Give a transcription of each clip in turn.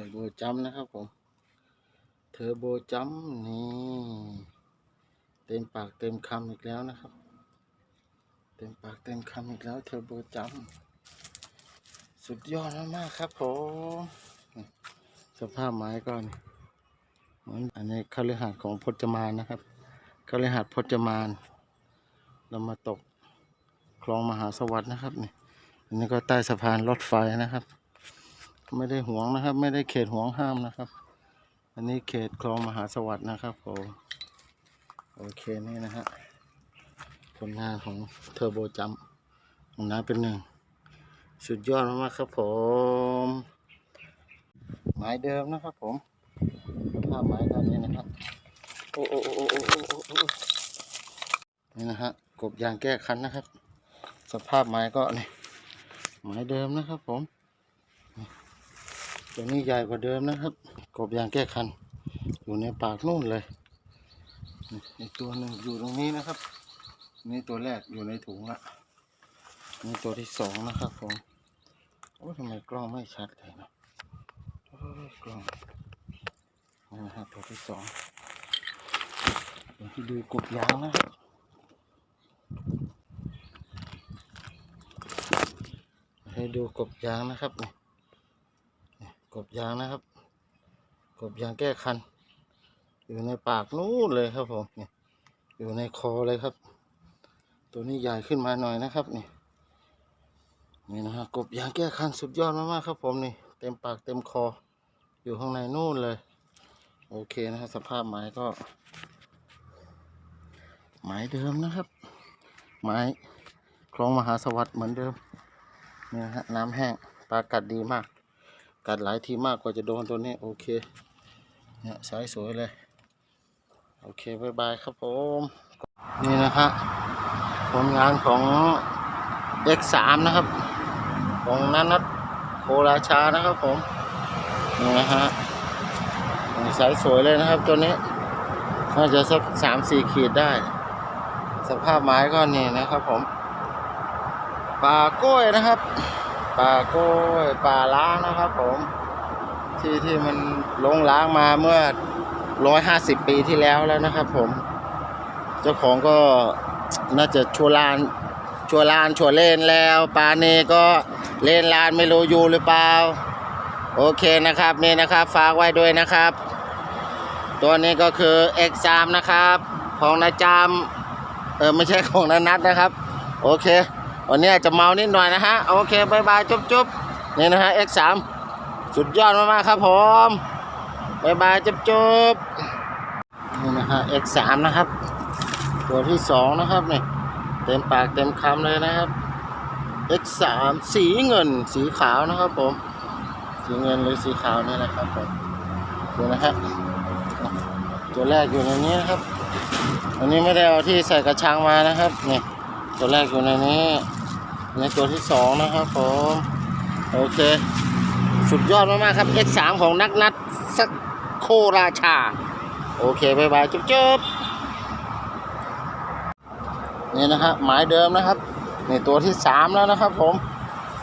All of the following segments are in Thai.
อร์โบจัมนะครับผม เทอร์โบจัมนี่ เต็มปากเต็มคำอีกแล้วนะครับ เต็มปากเต็มคำอีกแล้วเทอร์โบจัมสุดยอดมากๆครับผม สภาพไม้ก่อนเหมือนอันนี้คฤหาสน์ของพจมานนะครับคฤหาสน์พจมาน เรามาตกคลองมหาสวัสดิ์นะครับนี่อันนี้ก็ใต้สะพานรถไฟนะครับ ไม่ได้หวงนะครับ ไม่ได้เขตห่วงห้ามนะครับ อันนี้เขตคลองมหาสวัสดิ์นะครับผมโอเคนี่นะฮะผลงานของเทอร์โบจัมของน้าเป็นหนึ่ง สุดยอดมากครับผมไม้เดิมนะครับผมภาพไม้ตอนนี้นะครับโอ้โอ้โอ้โอ้โอ้โอ้โอ้นี่นะฮะกบยางแก้คันนะครับ สภาพไม้ก็นี่ไม้เดิมนะครับผม ตัวนี้ใหญ่กว่าเดิมนะครับ กบยางแก้คัน อยู่ในปากนู่นเลยนี่อีกตัวหนึ่งอยู่ตรงนี้นะครับ นี่ตัวแรกอยู่ในถุงละนี่ตัวที่สองนะครับผม โอ้ทำไมกล้องไม่ชัดเลยนะกล้องนี่นะฮะตัวที่สองเดี๋ยวที่ดูกบยางนะครับให้ดูกบยางนะครับนี่ กบยางนะครับ กบยางแก้คัน อยู่ในปากนู้นเลยครับผมเนี่ยอยู่ในคอเลยครับ ตัวนี้ใหญ่ขึ้นมาหน่อยนะครับนี่นี่นะฮะกบยางแก้คันสุดยอดมากๆครับผมนี่เต็มปากเต็มคอ อยู่ข้างในนู่นเลย โอเคนะฮะสภาพไม้ก็ ไม้เดิมนะครับ ไม้คลองมหาสวัสดิ์เหมือนเดิมเนี่ยนะฮะน้ำแห้งปลากัดดีมาก กัดหลายทีมากกว่าจะโดนตัวนี้โอเคเนี่ยสายสวยเลย โอเคบายบายครับผม นี่นะฮะผลงานของ X3 นะครับ ของนันนัทโคราชานะครับผม นี่นะฮะสายสวยเลยนะครับตัวนี้ น่าจะสักสามสี่ขีดได้ สภาพไม้ก็นี่นะครับผม ป่ากล้วยนะครับ ป่ากล้วยป่าล้างนะครับผม ที่ที่มันลงล้างมาเมื่อร้อยห้าสิบปีที่แล้วแล้วนะครับผม เจ้าของก็น่าจะชัวลานชัวลานชัวเล่นแล้วป่าเนก็เล่นลานไม่รู้อยู่หรือเปล่า โอเคนะครับนี่นะครับฝากไว้ด้วยนะครับ ตัวนี้ก็คือ X3 นะครับ ของนาจามเออไม่ใช่ของนานัทนะครับ โอเค วันนี้จะเมานิดหน่อยนะฮะ โอเคบายบายจุ๊บจุ๊บนี่นะฮะ X3 สุดยอดมากๆครับผมบายบายจุ๊บจุ๊บนี่นะฮะ X3 นะครับ ตัวที่สองนะครับเนี่ยเต็มปากเต็มคำเลยนะครับ X3 สีเงินสีขาวนะครับผม สีเงินหรือสีขาวนี่นะครับผมดูนะฮะตัวแรกอยู่ในนี้นะครับอันนี้ไม่ได้เอาที่ใส่กระชังมานะครับเนี่ยตัวแรกอยู่ในนี้ นตัวที่สองนะครับผมโอเค สุดยอดมากๆครับ X3 ของนักนัดสักโคราชา โอเคบายบายจุ๊บจุ๊บนี่นะฮะหมายเดิมนะครับนี่ตัวที่สามแล้วนะครับ ผม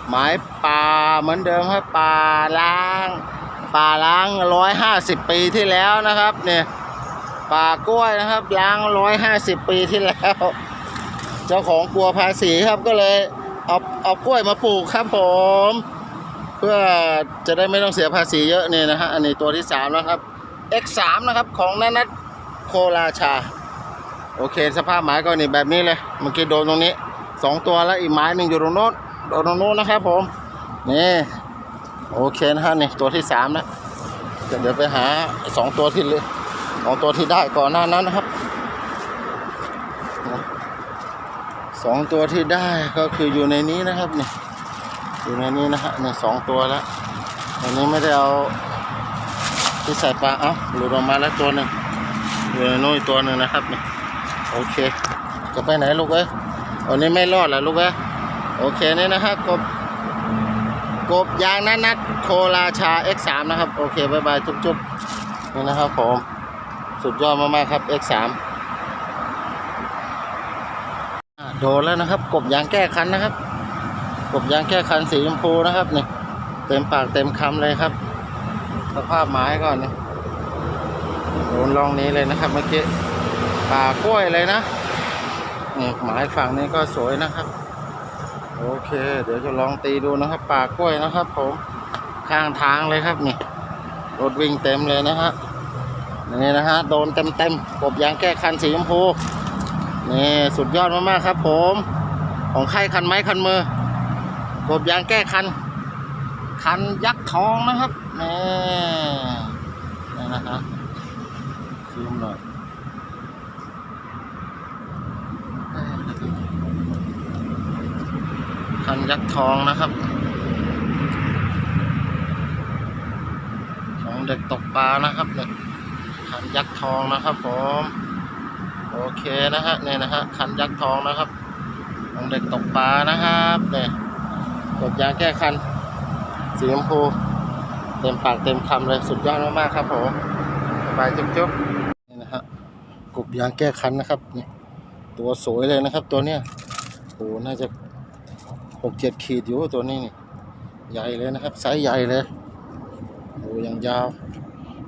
หมายป่าเหมือนเดิมครับป่าล้างป่าล้างร้อยห้าสิบปีที่แล้วนะครับเนี่ยป่ากล้วยนะครับล้างร้อยห้าสิบปีที่แล้ว เจ้าของกลัวภาษีครับก็เลย เอาเอากล้วยมาปลูกครับผม เพื่อจะได้ไม่ต้องเสียภาษีเยอะเนี่ยนะฮะอันนี้ตัวที่สามแล้วครับ X3 นะครับของนันนัทโคราชา โอเค สภาพไม้ก็นี่แบบนี้เลยเมื่อกี้โดนตรงนี้สองตัวแล้วอีกไม้หนึ่งอยู่ตรงโน้นโดนตรงโน้นนะครับผมนี่โอเคนะฮะนี่ตัวที่สามนะเดี๋ยวไปหาสองตัวที่เลยสองตัวที่ได้ก่อนหน้านั้นนะครับ สองตัวที่ได้ก็คืออยู่ในนี้นะครับเนี่ยอยู่ในนี้นะฮะเนี่ยสองตัวแล้วอันนี้ไม่ได้เอาที่ใส่ปลาเอ้าหลุดออกมาแล้วตัวหนึ่งอยู่ในนู้นอีกตัวหนึ่งนะครับเนี่ยโอเค จะไปไหนลูกเอ้ยวันนี้ไม่รอดแล้วลูกเอ้ยโอเคนี่นะฮะกบกบยางนัดนัดโคราชา X3 นะครับ โอเคบายบายจุ๊บๆนี่นะครับผม สุดยอดมากๆครับ X3 อ่า โดนแล้วนะครับ กบยางแก้คันนะครับ กบยางแก้คันสีชมพูนะครับนี่เต็มปากเต็มคำเลยครับ สภาพไม้ก่อนนี่โดนลองนี้เลยนะครับเมื่อกี้ป่ากล้วยเลยนะนี่ไม้ฝั่งนี้ก็สวยนะครับ โอเค เดี๋ยวจะลองตีดูนะครับ ป่ากล้วยนะครับ ผมข้างทางเลยครับนี่รถวิ่งเต็มเลยนะฮะนี่นะฮะโดนเต็มเต็มๆกบยางแก้คันสีชมพู นี่สุดยอดมากๆครับ ผม ของใครคันไม้คันมือกบยางแก้คัน คันยักษ์ทองนะครับนี่นี่นะฮะซูมหน่อยคันยักษ์ทองนะครับของเด็กตกปลานะครับเนี่ยคันยักษ์ทองนะครับผม โอเคนะฮะเนี่ยนะฮะคันยักษ์ทองนะครับของเด็กตกปลานะครับเนี่ยกดยางแก้คันสีชมพูเต็มปากเต็มคำเลยสุดยอดมากๆครับผมสบายจุ๊บๆนี่นะฮะกบยางแก้คันนะครับนี่ตัวสวยเลยนะครับ ตัวเนี้ยโอ้น่าจะหกเจ็ดขีดอยู่ตัวนี้นี่ใหญ่เลยนะครับไซส์ใหญ่เลยโอ้ยังยาว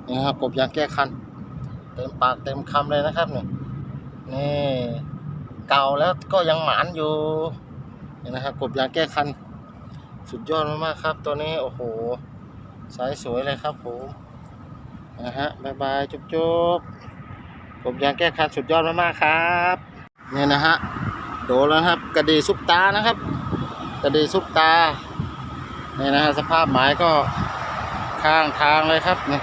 นี่นะครับกบยางแก้คันเต็มปากเต็มคำเลยนะครับเนี่ย นี่เก่าแล้วก็ยังหมานอยู่นี่นะครับกบยางแก้คัน สุดยอดมากๆครับ ตัวนี้โอ้โหสายสวยเลยครับผมนะฮะบายบายจุ๊บจุ๊บผมยางแก้คันสุดยอดมากๆครับเนี่ยนะฮะโดนแล้วครับ กระดีซุปตานะครับ กระดีซุปตาเนี่ยนะฮะสภาพไม้ก็ข้างทางเลยครับเนี่ย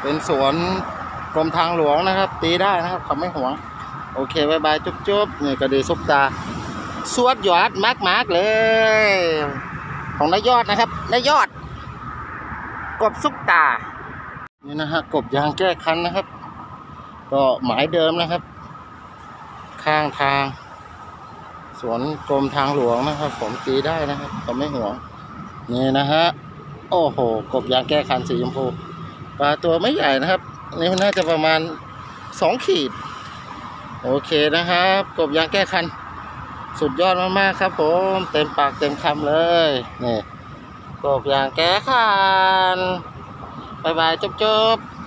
เป็นสวน กรมทางหลวงนะครับ ตีได้นะครับเขาไม่หวง โอเคบายบายจุ๊บจุ๊บนี่กระดีซุปตา สวดยอดมากมากเลย ของนายยอดนะครับนายยอด กบซุกตา นี่นะฮะกบยางแก้คันนะครับ ก็หมายเดิมนะครับ ข้างทาง สวนกรมทางหลวงนะครับ ผมตีได้นะครับเขาไม่ห่วง นี่นะฮะโอ้โห กบยางแก้คันสีชมพูปลาตัวไม่ใหญ่นะครับ นี่มันน่าจะประมาณสองขีด โอเคนะครับ กบยางแก้คัน สุดยอดมากๆครับผมเต็มปากเต็มคำเลยนี่กบยางแก้คันบายบายจบจบๆ